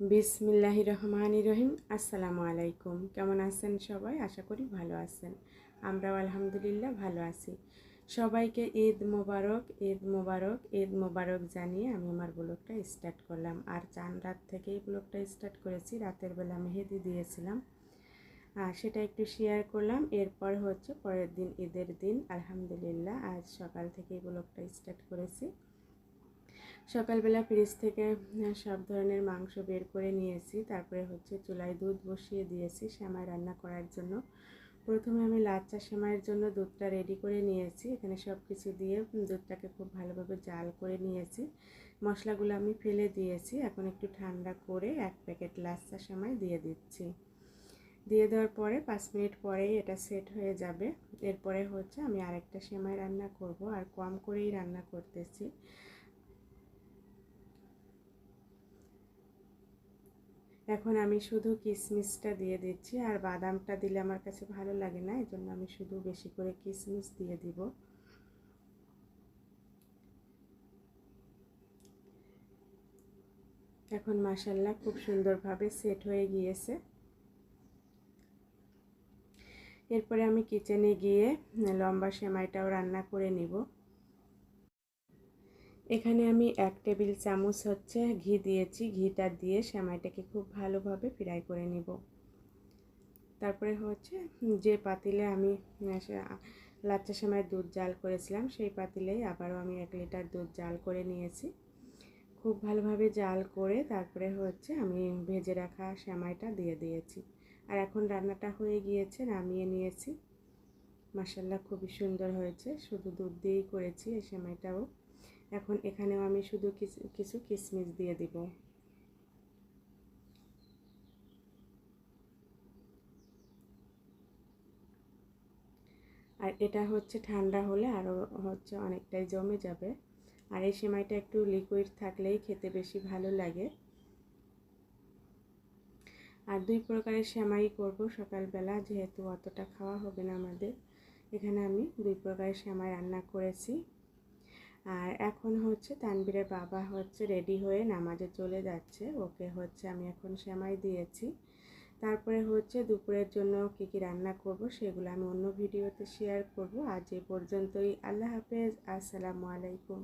বিসমিল্লাহ রহমান রহিম। আসসালামু আলাইকুম। কেমন আছেন সবাই? আশা করি ভালো আছেন। আমরাও আলহামদুলিল্লাহ ভালো আছি। সবাইকে ঈদ মোবারক ঈদ মোবারক ঈদ মোবারক জানিয়ে আমি আমার ব্লগটা স্টার্ট করলাম। আর চান রাত থেকেই ব্লগটা স্টার্ট করেছি। রাতের বেলা মেহেদি দিয়েছিলাম। আর সেটা একটু শেয়ার করলাম। এরপর হচ্ছে পরের দিন ঈদের দিন। আলহামদুলিল্লাহ আজ সকাল থেকেই ব্লগটা স্টার্ট করেছি। সকালবেলা ফ্রিজ থেকে সব ধরনের মাংস বের করে নিয়েছি। তারপরে হচ্ছে চুলায় দুধ বসিয়ে দিয়েছি শ্যামাই রান্না করার জন্য। প্রথমে আমি লাচ্চা সেমাইয়ের জন্য দুধটা রেডি করে নিয়েছি। এখানে সব কিছু দিয়ে দুধটাকে খুব ভালোভাবে জাল করে নিয়েছি। মশলাগুলো আমি ফেলে দিয়েছি। এখন একটু ঠান্ডা করে এক প্যাকেট লাচ্চা সেমাই দিয়ে দিচ্ছি। দিয়ে দেওয়ার পরে পাঁচ মিনিট পরেই এটা সেট হয়ে যাবে। এরপরে হচ্ছে আমি আরেকটা সেমাই রান্না করব আর কম করেই রান্না করতেছি। এখন আমি শুধু কিশমিশটা দিয়ে দিচ্ছি, আর বাদামটা দিলে আমার কাছে ভালো লাগে না এই জন্য আমি শুধু বেশি করে কিশমিশ দিয়ে দিব। এখন মাসাল্লাহ খুব সুন্দরভাবে সেট হয়ে গিয়েছে। এরপরে আমি কিচেনে গিয়ে লম্বা সেমাইটাও রান্না করে নিব। এখানে আমি এক টেবিল চামচ হচ্ছে ঘি দিয়েছি। ঘিটা দিয়ে সেমাইটাকে খুব ভালোভাবে ফ্রাই করে নিব। তারপরে হচ্ছে যে পাতিলে আমি লাচ্চা সেমাই দুধ জাল করেছিলাম, সেই পাতিলেই আবারও আমি এক লিটার দুধ জাল করে নিয়েছি। খুব ভালোভাবে জাল করে তারপরে হচ্ছে আমি ভেজে রাখা সেমাইটা দিয়ে দিয়েছি। আর এখন রান্নাটা হয়ে গিয়েছে, নামিয়ে নিয়েছি। মাসাল্লাহ খুবই সুন্দর হয়েছে। শুধু দুধ দিয়েই করেছি এই সেমাইটাও। এখন এখানেও আমি শুধু কিছু কিশমিশ দিয়ে দিব। আর এটা হচ্ছে ঠান্ডা হলে আরও হচ্ছে অনেকটাই জমে যাবে। আর এই সেমাইটা একটু লিকুইড থাকলেই খেতে বেশি ভালো লাগে। আর দুই প্রকারের সেমাই করব সকালবেলা, যেহেতু অতটা খাওয়া হবে না আমাদের। এখানে আমি দুই প্রকারের সেমাই রান্না করেছি। আর এখন হচ্ছে তানবীরের বাবা হচ্ছে রেডি হয়ে নামাজে চলে যাচ্ছে। ওকে হচ্ছে আমি এখন সেমাই দিয়েছি। তারপরে হচ্ছে দুপুরের জন্য কী কী রান্না করব সেগুলো আমি অন্য ভিডিওতে শেয়ার করব। আজ এ পর্যন্তই। আল্লাহ হাফেজ। আসসালামু আলাইকুম।